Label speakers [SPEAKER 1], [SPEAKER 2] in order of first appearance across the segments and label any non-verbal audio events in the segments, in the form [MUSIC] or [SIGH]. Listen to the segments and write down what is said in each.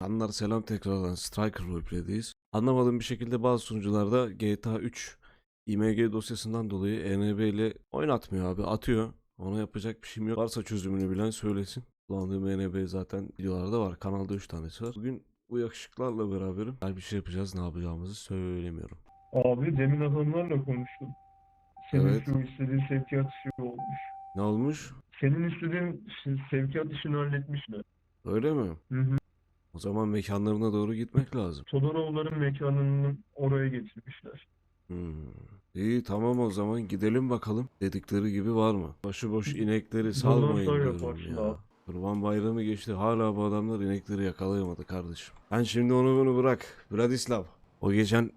[SPEAKER 1] Anlar selam tekrardan Striker Roleplay'deyiz. Anlamadığım bir şekilde bazı sunucularda GTA 3 IMG dosyasından dolayı ENB ile oynatmıyor abi. Atıyor. Ona yapacak bir şeyim yok. Varsa çözümünü bilen söylesin. Kullandığım ENB zaten videolarda var. Kanalda 3 tanesi var. Bugün bu yakışıklarla beraberim. Her bir şey yapacağız. Ne yapacağımızı söylemiyorum.
[SPEAKER 2] Abi demin adamlarla konuştum. Senin
[SPEAKER 1] Evet.
[SPEAKER 2] şu istediğin sevkiyat işi olmuş.
[SPEAKER 1] Ne olmuş?
[SPEAKER 2] Senin istediğin sevkiyat işini halletmişler.
[SPEAKER 1] Öyle mi?
[SPEAKER 2] Hı hı.
[SPEAKER 1] O zaman mekanlarına doğru gitmek lazım.
[SPEAKER 2] Todoroğulların mekanını oraya getirmişler.
[SPEAKER 1] Hmm. İyi tamam o zaman gidelim bakalım. Dedikleri gibi var mı? Başıboş inekleri salmayın diyorum ya. Kurban bayramı geçti. Hala bu adamlar inekleri yakalayamadı kardeşim. Ben şimdi onu bunu bırak. Bradislav. O geçen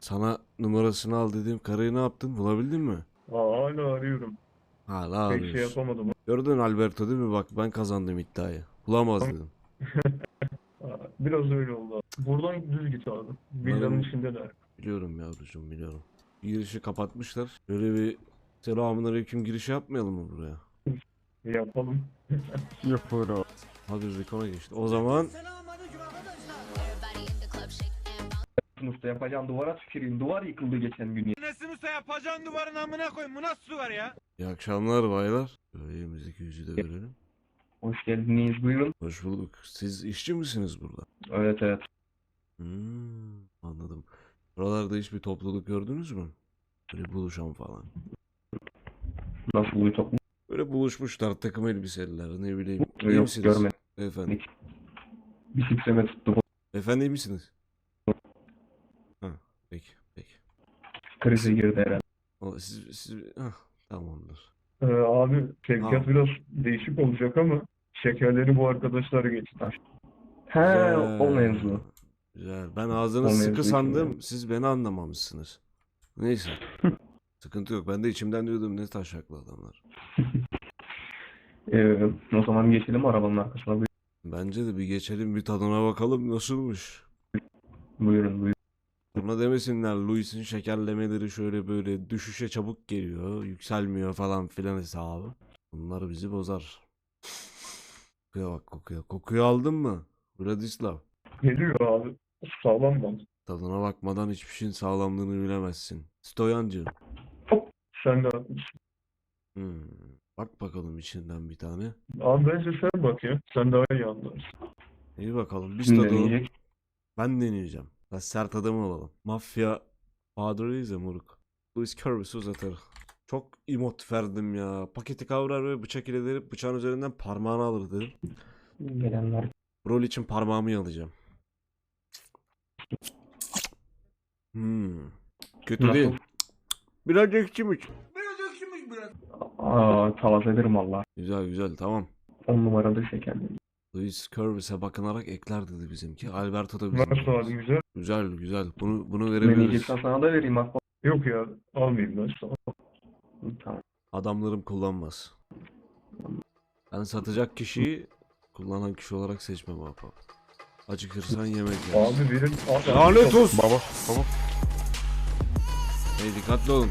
[SPEAKER 1] sana numarasını al dediğim karıyı ne yaptın? Bulabildin mi?
[SPEAKER 2] Aa, hala arıyorum.
[SPEAKER 1] Hala
[SPEAKER 2] Pek şey
[SPEAKER 1] arıyorsun.
[SPEAKER 2] yapamadım.
[SPEAKER 1] Gördün Alberto değil mi? Bak ben kazandım iddiayı. Bulamaz dedim. [LAUGHS]
[SPEAKER 2] Biraz öyle oldu. Buradan düz git abi. Villanın
[SPEAKER 1] Umarım-
[SPEAKER 2] içindeler.
[SPEAKER 1] Biliyorum yavrucuğum biliyorum. Girişi kapatmışlar. Böyle bir selamünaleyküm girişi yapmayalım mı buraya?
[SPEAKER 2] Yapalım. [LAUGHS]
[SPEAKER 3] Yapıyorum.
[SPEAKER 1] Hadi Rikon'a geçti. O zaman.
[SPEAKER 4] Sınıfta yapacağım duvara tüküreyim. Duvar yıkıldı geçen gün.
[SPEAKER 5] Nesini usta yapacağın duvarın amına koyayım. Bu nasıl duvar ya?
[SPEAKER 1] iyi akşamlar baylar. Böyle elimizdeki yüzü de verelim.
[SPEAKER 4] Hoş geldiniz buyurun.
[SPEAKER 1] Hoş bulduk. Siz işçi misiniz burada?
[SPEAKER 4] Evet evet.
[SPEAKER 1] Hmm, anladım. Buralarda hiçbir topluluk gördünüz mü? Böyle buluşan falan.
[SPEAKER 4] Nasıl bir toplum?
[SPEAKER 1] Böyle buluşmuşlar takım elbiseliler ne bileyim. İyi
[SPEAKER 4] Yok
[SPEAKER 1] misiniz?
[SPEAKER 4] görmedim.
[SPEAKER 1] Efendim.
[SPEAKER 4] Bisikleme tuttu.
[SPEAKER 1] Efendim iyi misiniz? Ha, peki peki.
[SPEAKER 4] Krize girdi herhalde.
[SPEAKER 1] O, siz, siz, hah, tamamdır.
[SPEAKER 2] Ee, abi sevkiyat
[SPEAKER 1] Ha.
[SPEAKER 2] biraz değişik olacak ama şekerleri bu arkadaşlar geçti.
[SPEAKER 4] He o mevzu.
[SPEAKER 1] Güzel. Ben ağzını
[SPEAKER 4] O
[SPEAKER 1] sıkı
[SPEAKER 4] mevzu için
[SPEAKER 1] sandım.
[SPEAKER 4] yani.
[SPEAKER 1] Siz beni anlamamışsınız. Neyse. [LAUGHS] Sıkıntı yok. Ben de içimden diyordum ne taşaklı adamlar. [LAUGHS]
[SPEAKER 4] Ee, o zaman geçelim arabanın arkasına. Buyurun
[SPEAKER 1] Bence de bir geçelim bir tadına bakalım nasılmış.
[SPEAKER 4] buyurun. buyurun.
[SPEAKER 1] Sonra demesinler Louis'in şekerlemeleri şöyle böyle düşüşe çabuk geliyor, yükselmiyor falan filan hesabı. Bunlar bizi bozar. Kokuya bak kokuya. Kokuyu aldın mı? Vladislav.
[SPEAKER 2] Geliyor abi. Sağlam bak.
[SPEAKER 1] Tadına bakmadan hiçbir şeyin sağlamlığını bilemezsin. Stoyancı.
[SPEAKER 2] Sen de.
[SPEAKER 1] Hmm. Bak bakalım içinden bir tane.
[SPEAKER 2] Abi bence sen bak ya. Sen daha iyi anlarsın.
[SPEAKER 1] İyi bakalım. Biz
[SPEAKER 4] deneyecek?
[SPEAKER 1] Ben deneyeceğim. Biraz sert adam olalım. Mafya padreyiz ya moruk. Louis Curvis uzatır. Çok imot verdim ya. Paketi kavrar ve bıçak ile delip bıçağın üzerinden parmağını alır dedim.
[SPEAKER 4] Gelenler.
[SPEAKER 1] Rol için parmağımı yalayacağım. Hmm. Kötü
[SPEAKER 4] Nasıl?
[SPEAKER 1] değil. Biraz ekşimiş.
[SPEAKER 4] Aa tavaz ederim valla.
[SPEAKER 1] Güzel güzel tamam.
[SPEAKER 4] 10 numaralı şekerli.
[SPEAKER 1] Louis Curvis'e bakınarak ekler dedi bizimki. Alberto da bizim.
[SPEAKER 2] Nasıl abi güzel?
[SPEAKER 1] Güzel güzel. Bunu bunu verebiliriz.
[SPEAKER 4] Deneyeceksen sana da vereyim.
[SPEAKER 2] Yok ya almayayım ben.
[SPEAKER 4] Tamam.
[SPEAKER 1] Adamlarım kullanmaz. Ben satacak kişiyi kullanan kişi olarak seçmem ahbap. Acıkırsan yemek yersin.
[SPEAKER 2] Abi. Abi,
[SPEAKER 1] Lanet olsun.
[SPEAKER 3] Baba, baba.
[SPEAKER 1] Hey dikkatli olun.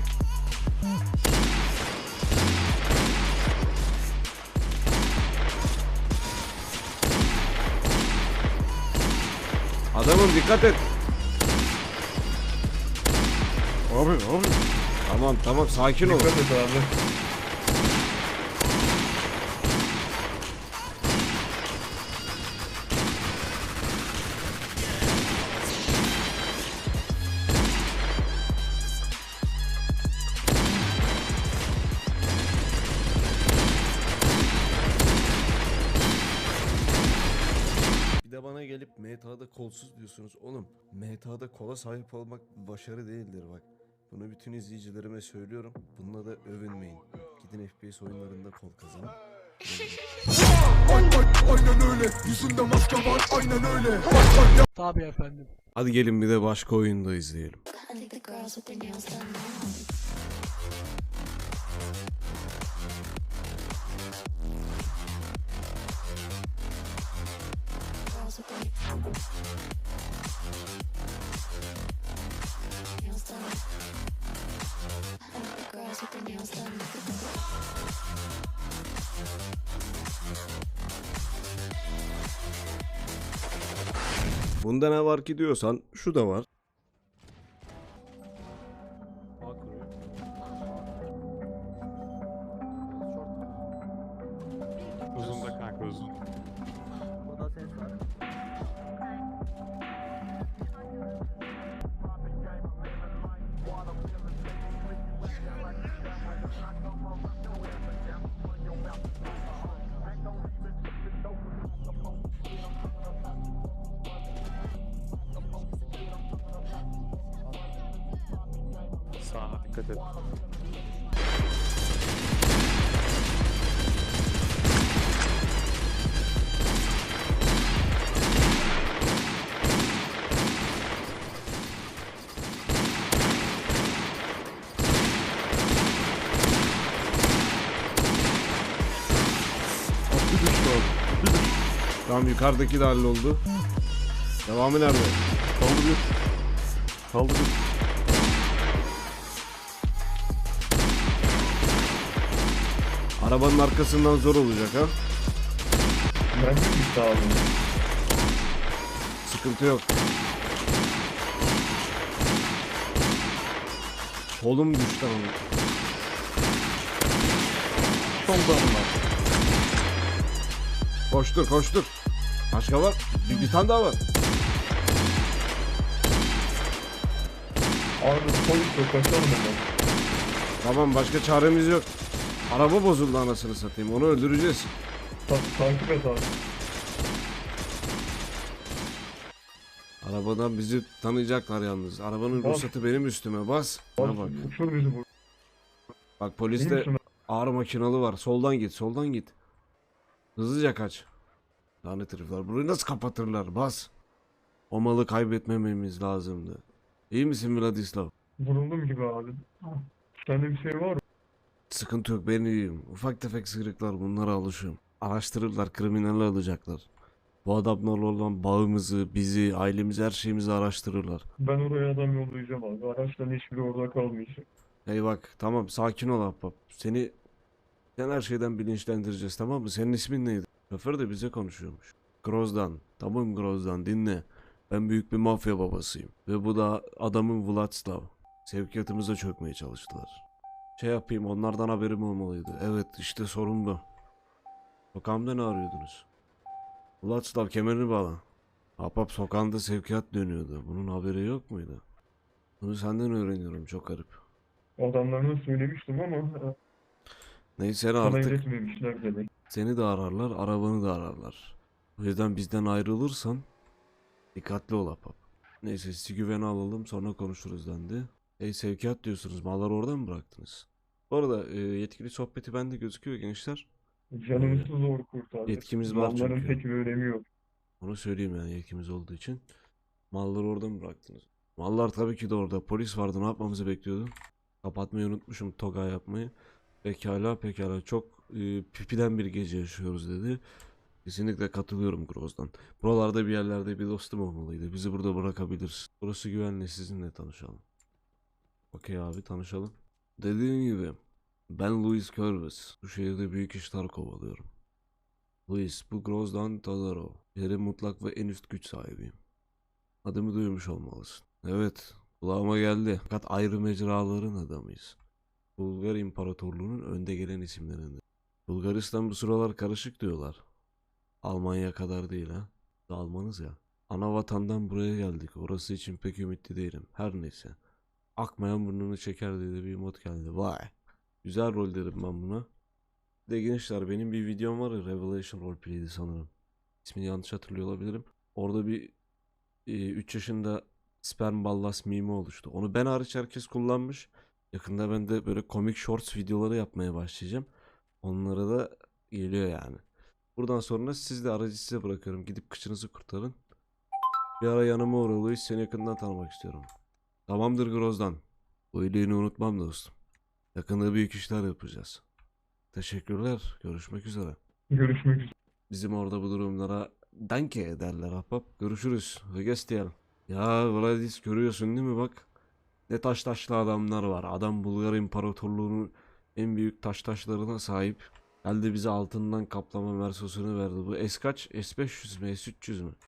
[SPEAKER 1] Adamım dikkat et.
[SPEAKER 3] Abi, abi.
[SPEAKER 1] Tamam tamam sakin ol.
[SPEAKER 2] Dikkat et abi.
[SPEAKER 1] Gelip MTA'da kolsuz diyorsunuz. Oğlum MTA'da kola sahip olmak başarı değildir bak. Bunu bütün izleyicilerime söylüyorum. Bununla da övünmeyin. Gidin FPS oyunlarında kol kazanın.
[SPEAKER 6] Tabii efendim.
[SPEAKER 1] Hadi gelin bir de başka oyunda izleyelim.
[SPEAKER 7] I think the girls with their nails done now.
[SPEAKER 1] Bunda ne var ki diyorsan şu da var.
[SPEAKER 3] Dikkat.
[SPEAKER 1] Bir. Bir düştü. Tamam yukarıdaki de halloldu. Devamı nerede?
[SPEAKER 3] Kaldırıyor. Kaldırıyor.
[SPEAKER 1] Arabanın arkasından zor olacak ha.
[SPEAKER 2] Ben.
[SPEAKER 1] Sıkıntı yok. Kolum düştü ama.
[SPEAKER 3] Soldan var.
[SPEAKER 1] Koştur koştur. Başka var. Bir, bir tane daha var.
[SPEAKER 2] Abi yok kaçalım hemen.
[SPEAKER 1] Tamam başka çaremiz yok. Araba bozuldu anasını satayım. Onu öldüreceğiz.
[SPEAKER 2] Ta takip et abi.
[SPEAKER 1] Arabadan bizi tanıyacaklar yalnız. Arabanın
[SPEAKER 2] Bas.
[SPEAKER 1] ruhsatı benim üstüme bas. Bana bak.
[SPEAKER 2] Uçur bizi bu.
[SPEAKER 1] Bak polis
[SPEAKER 2] İyi
[SPEAKER 1] de
[SPEAKER 2] misin?
[SPEAKER 1] ağır makinalı var. Soldan git, soldan git. Hızlıca kaç. Lanet herifler. Burayı nasıl kapatırlar? Bas. O malı kaybetmememiz lazımdı. İyi misin Vladislav?
[SPEAKER 2] Vuruldum gibi abi. Sende bir şey var mı?
[SPEAKER 1] Sıkıntı yok ben iyiyim. Ufak tefek sıyrıklar bunlara alışığım. Araştırırlar, kriminaller alacaklar. Bu adamlarla olan bağımızı, bizi, ailemizi, her şeyimizi araştırırlar.
[SPEAKER 2] Ben oraya adam yollayacağım abi. Araçların hiçbiri orada kalmayacak.
[SPEAKER 1] Hey bak tamam sakin ol ahbap. Seni sen her şeyden bilinçlendireceğiz tamam mı? Senin ismin neydi? Şoför de bize konuşuyormuş. Groz'dan. Tamam Groz'dan dinle. Ben büyük bir mafya babasıyım. Ve bu da adamın Vladislav. Sevkiyatımıza çökmeye çalıştılar. Şey yapayım onlardan haberim olmalıydı. Evet işte sorun bu. Sokağımda ne arıyordunuz? Vladislav kemerini bağla. Ahbap sokağında sevkiyat dönüyordu. Bunun haberi yok muydu? Bunu senden öğreniyorum çok garip.
[SPEAKER 2] Adamlarına söylemiştim ama e,
[SPEAKER 1] Neyse
[SPEAKER 2] sana
[SPEAKER 1] artık
[SPEAKER 2] iletmemişler demek.
[SPEAKER 1] seni de ararlar, arabanı da ararlar. O yüzden bizden ayrılırsan dikkatli ol ahbap. Neyse sizi güvene alalım sonra konuşuruz dendi. Ey sevkiyat diyorsunuz malları oradan mı bıraktınız? Bu arada e, yetkili sohbeti bende gözüküyor gençler.
[SPEAKER 2] Canımızı zor kurtardık.
[SPEAKER 1] Yetkimiz var
[SPEAKER 2] Malların
[SPEAKER 1] çünkü.
[SPEAKER 2] pek bir önemi yok.
[SPEAKER 1] Onu söyleyeyim yani yetkimiz olduğu için. Malları orada mı bıraktınız? Mallar tabii ki de orada. Polis vardı ne yapmamızı bekliyordu? Kapatmayı unutmuşum toga yapmayı. Pekala pekala çok e, pipiden bir gece yaşıyoruz dedi. Kesinlikle katılıyorum Groz'dan. Buralarda bir yerlerde bir dostum olmalıydı. Bizi burada bırakabilirsin. Burası güvenli sizinle tanışalım. Okey abi tanışalım. Dediğim gibi ben Louis Körvez. Bu şehirde büyük işler kovalıyorum. Louis bu Groz'dan Tadaro. Şehrin mutlak ve en üst güç sahibiyim. Adımı duymuş olmalısın. Evet kulağıma geldi. Fakat ayrı mecraların adamıyız. Bulgar İmparatorluğu'nun önde gelen isimlerinden. Bulgaristan bu sıralar karışık diyorlar. Almanya kadar değil ha. Almanız ya. Ana vatandan buraya geldik. Orası için pek ümitli değilim. Her neyse. Akmayan burnunu çeker diye de bir mod geldi. Vay. Güzel rol derim ben buna. Bir De gençler benim bir videom var ya Revelation Roleplay'di sanırım. İsmini yanlış hatırlıyor olabilirim. Orada bir 3 yaşında sperm ballas mimi oluştu. Onu ben hariç herkes kullanmış. Yakında ben de böyle komik shorts videoları yapmaya başlayacağım. Onlara da geliyor yani. Buradan sonra siz de aracı size bırakıyorum. Gidip kıçınızı kurtarın. Bir ara yanıma uğra seni yakından tanımak istiyorum. Tamamdır Groz'dan. Bu iyiliğini unutmam dostum. Yakında büyük işler yapacağız. Teşekkürler. Görüşmek üzere.
[SPEAKER 2] Görüşmek üzere.
[SPEAKER 1] Bizim orada bu durumlara danke derler ahbap. Görüşürüz. Ve gestiel. Ya Vladis görüyorsun değil mi bak. Ne taş taşlı adamlar var. Adam Bulgar İmparatorluğu'nun en büyük taş taşlarına sahip. Geldi bize altından kaplama mersosunu verdi. Bu S kaç? S500 mü? S300 mü?